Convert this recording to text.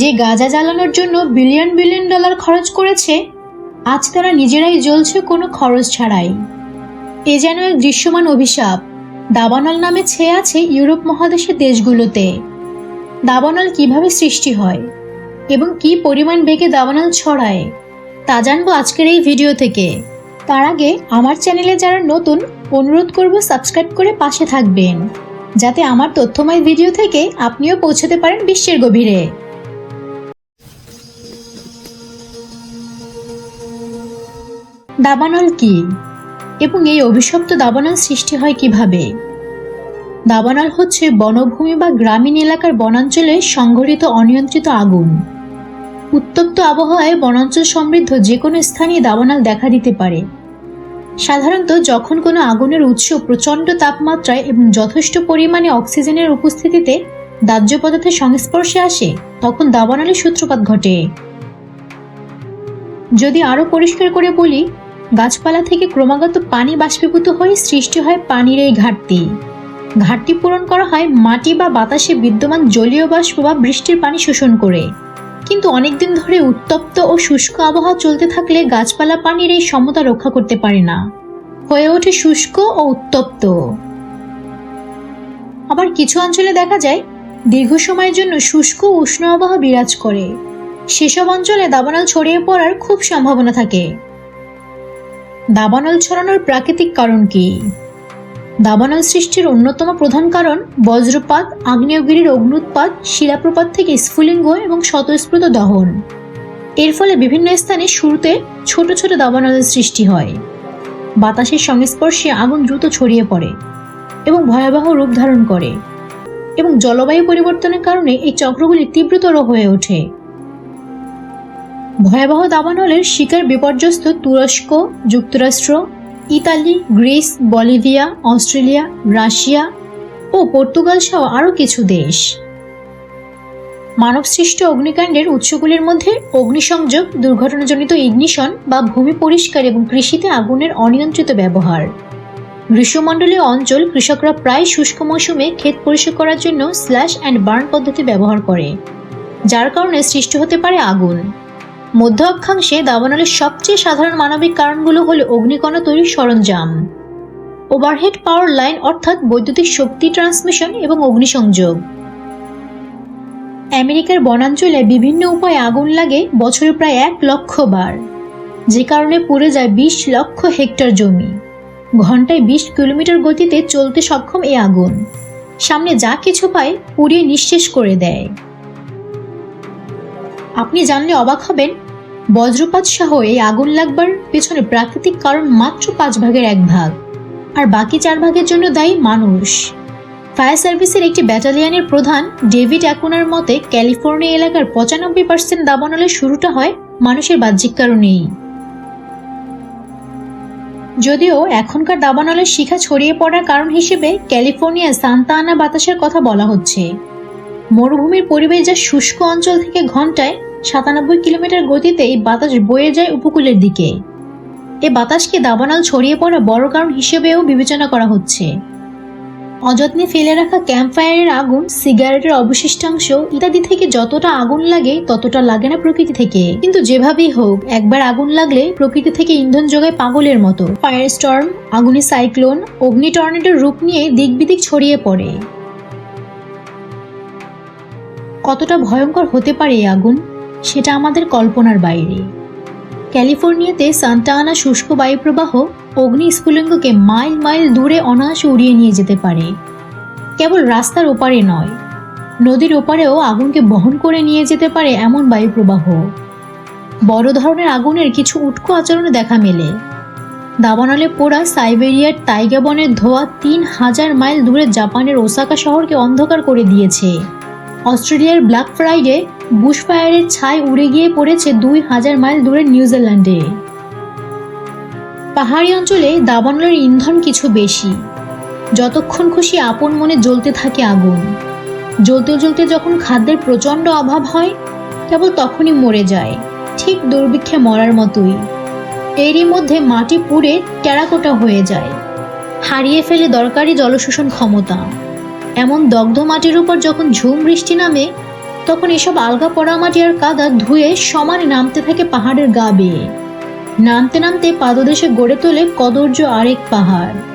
যে গাঁজা জ্বালানোর জন্য বিলিয়ন বিলিয়ন ডলার খরচ করেছে, আজ তারা নিজেরাই জ্বলছে কোনো খরচ ছাড়াই। এ যেন এক দৃশ্যমান অভিশাপ। দাবানল নামে ছেয়ে আছে ইউরোপ মহাদেশের দেশগুলোতে। দাবানল কীভাবে সৃষ্টি হয় এবং কি পরিমাণ বেগে দাবানল ছড়ায়, তা জানব আজকের এই ভিডিও থেকে। তার আগে আমার চ্যানেলে যারা নতুন, অনুরোধ করব সাবস্ক্রাইব করে পাশে থাকবেন। যাতে আমার তথ্যময় ভিডিও থেকে আপনিও পৌঁছতে পারেন বিশ্বের গভীরে। দাবানল কি? এবং এই অভিশপ্ত দাবানল সৃষ্টি হয় কীভাবে? দাবানল হচ্ছে বনভূমি বা গ্রামীণ এলাকার বনাঞ্চলে সংঘটিত অনিয়ন্ত্রিত আগুন। উত্তপ্ত আবহাওয়ায় বনাঞ্চল সমৃদ্ধ যে কোনো স্থানে দাবানল দেখা দিতে পারে। সাধারণত যখন কোনো আগুনের উৎস প্রচণ্ড তাপমাত্রায় এবং যথেষ্ট পরিমাণে অক্সিজেনের উপস্থিতিতে দাহ্য পদার্থের সংস্পর্শে আসে, তখন দাবানলের সূত্রপাত ঘটে। যদি আরও পরিষ্কার করে বলি, গাছপালা থেকে ক্রমাগত পানি বাষ্পীভূত হয়ে সৃষ্টি হয় পানির এই ঘাটতি। ঘাটতি পূরণ করা হয় মাটি বা বাতাসে বিদ্যমান জলীয় বাষ্প বা বৃষ্টির পানি শোষণ করে। কিন্তু অনেকদিন ধরে উত্তপ্ত ও শুষ্ক আবহাওয়া চলতে থাকলে গাছপালা পানির এই সমতা রক্ষা করতে পারে না। হয়ে ওঠে শুষ্ক ও উত্তপ্ত। আবার কিছু অঞ্চলে দেখা যায়, দীর্ঘ সময়ের জন্য শুষ্ক উষ্ণ আবহাওয়া বিরাজ করে। সেসব অঞ্চলে দাবানল ছড়িয়ে পড়ার খুব সম্ভাবনা থাকে। দাবানল ছড়ানোর প্রাকৃতিক কারণ কি? দাবানল সৃষ্টির অন্যতম প্রধান কারণ বজ্রপাত, আগ্নেয়গিরির অগ্নুৎপাত, শিলাপ্রপাত থেকে স্ফুলিঙ্গ এবং স্বতঃস্ফূর্ত দহন। এর ফলে বিভিন্ন স্থানে শুরুতে ছোট ছোট দাবানলের সৃষ্টি হয়। বাতাসের সংস্পর্শে আগুন দ্রুত ছড়িয়ে পড়ে এবং ভয়াবহ রূপ ধারণ করে এবং জলবায়ু পরিবর্তনের কারণে এই চক্রগুলি তীব্রতর হয়ে ওঠে। ভয়াবহ দাবানলের শিকার বিপর্যস্ত তুরস্ক, যুক্তরাষ্ট্র Italy, Greece, Bolivia, Australia, Russia ও পর্তুগাল সহ আরও কিছু দেশ। মানবসৃষ্ট অগ্নিকাণ্ডের উৎসগুলির মধ্যে অগ্নিসংযোগ, দুর্ঘটনাজনিত ইগনিশন বা ভূমি পরিষ্কার এবং কৃষিতে আগুনের অনিয়ন্ত্রিত ব্যবহার। গ্রীষ্মমণ্ডলীয় অঞ্চল কৃষকরা প্রায় শুষ্ক মৌসুমে ক্ষেত পরিষ্কার করার জন্য স্ল্যাশ অ্যান্ড বার্ন পদ্ধতি ব্যবহার করে, যার কারণে সৃষ্টি হতে পারে আগুন। মধ্য অক্ষাংশে দাবানলের সবচেয়ে সাধারণ মানবিক কারণগুলো হলো অগ্নিকণা তৈরির সরঞ্জাম, ওভারহেড পাওয়ার লাইন অর্থাৎ বৈদ্যুতিক শক্তি ট্রান্সমিশন এবং অগ্নিসংযোগ। আমেরিকার বনাঞ্চলে বিভিন্ন উপায়ে আগুন লাগে বছরে প্রায় এক লক্ষ বার, যে কারণে পুড়ে যায় বিশ লক্ষ হেক্টর জমি। ঘন্টায় বিশ কিলোমিটার গতিতে চলতে সক্ষম এই আগুন। সামনে যা কিছু পায় পুড়িয়ে নিঃশেষ করে দেয়। আপনি জানলে অবাক হবেন, বজ্রপাত সহ এই আগুন লাগবার পেছনে প্রাকৃতিক কারণ মাত্র পাঁচ ভাগের এক ভাগ, আর বাকি চার ভাগের জন্য দায়ী মানুষ। ফায়ার সার্ভিসের একটি ব্যাটালিয়ানের প্রধান ডেভিড অ্যাকুনার মতে, ক্যালিফোর্নিয়া এলাকার পঁচানব্বই পার্সেন্ট দাবানলের শুরুটা হয় মানুষের বাহ্যিক কারণেই। যদিও এখনকার দাবানলের শিখা ছড়িয়ে পড়ার কারণ হিসেবে ক্যালিফোর্নিয়া সান্তা আনা বাতাসের কথা বলা হচ্ছে। মরুভূমির পরিবেশ যা শুষ্ক অঞ্চল থেকে ঘন্টায় সাতানব্বই কিলোমিটার গতিতে এই বাতাস বয়ে যায় উপকূলের দিকে। এ বাতাসকে দাবানল ছড়িয়ে পড়া বড় কারণ হিসেবেও বিবেচনা করা হচ্ছে। অযত্নে ফেলে রাখা ক্যাম্প ফায়ারের আগুন, সিগারেটের অবশিষ্টাংশ ইত্যাদি থেকে যতটা আগুন লাগে, ততটা লাগে না প্রকৃতি থেকে। কিন্তু যেভাবেই হোক, একবার আগুন লাগলে প্রকৃতি থেকে ইন্ধন যোগায় পাগলের মতো। ফায়ার স্টর্ম আগুনি সাইক্লোন, অগ্নি টর্নেডোর রূপ নিয়ে দিক বিদিক ছড়িয়ে পড়ে। কতটা ভয়ঙ্কর হতে পারে এই আগুন? সেটা আমাদের কল্পনার বাইরে। ক্যালিফোর্নিয়াতে সান্টা আনা শুষ্ক বায়ুপ্রবাহ অগ্নি স্ফুলিঙ্গকে মাইল মাইল দূরে অনায়াসে উড়িয়ে নিয়ে যেতে পারে। কেবল রাস্তার ওপারে নয়, নদীর ওপারেও আগুনকে বহন করে নিয়ে যেতে পারে এমন বায়ুপ্রবাহ। বড় ধরনের আগুনের কিছু উটকো আচরণে দেখা মেলে। দাবানলে পোড়া সাইবেরিয়ার তাইগা বনের ধোয়া তিন হাজার মাইল দূরে জাপানের ওসাকা শহরকে অন্ধকার করে দিয়েছে। অস্ট্রেলিয়ার ব্ল্যাক ফ্রাইডে বুশফায়ারের ছায় উড়ে গিয়ে পড়েছে দুই হাজার মাইল দূরে নিউজিল্যান্ডে। পাহাড়ি অঞ্চলে দাবানলের ইন্ধন কিছু বেশি। যতক্ষণ খুশি আপন মনে জ্বলতে থাকে আগুন। জ্বলতে জ্বলতে যখন খাদ্যের প্রচণ্ড অভাব হয়, কেবল তখনই মরে যায়, ঠিক দুর্ভিক্ষে মরার মতোই। এরই মধ্যে মাটি পুড়ে টেরাকোটা হয়ে যায়। হারিয়ে ফেলে দরকারি জলশোষণ ক্ষমতা। এমন দগ্ধ মাটির উপর যখন ঝুম বৃষ্টি নামে তখন এসব আলগা পোড়ামাটি আর কাদা ধুয়ে সমানে নামতে থাকে পাহাড়ের গা বেয়ে। নামতে নামতে পাদদেশে গড়ে তোলে কদর্য আরেক পাহাড়।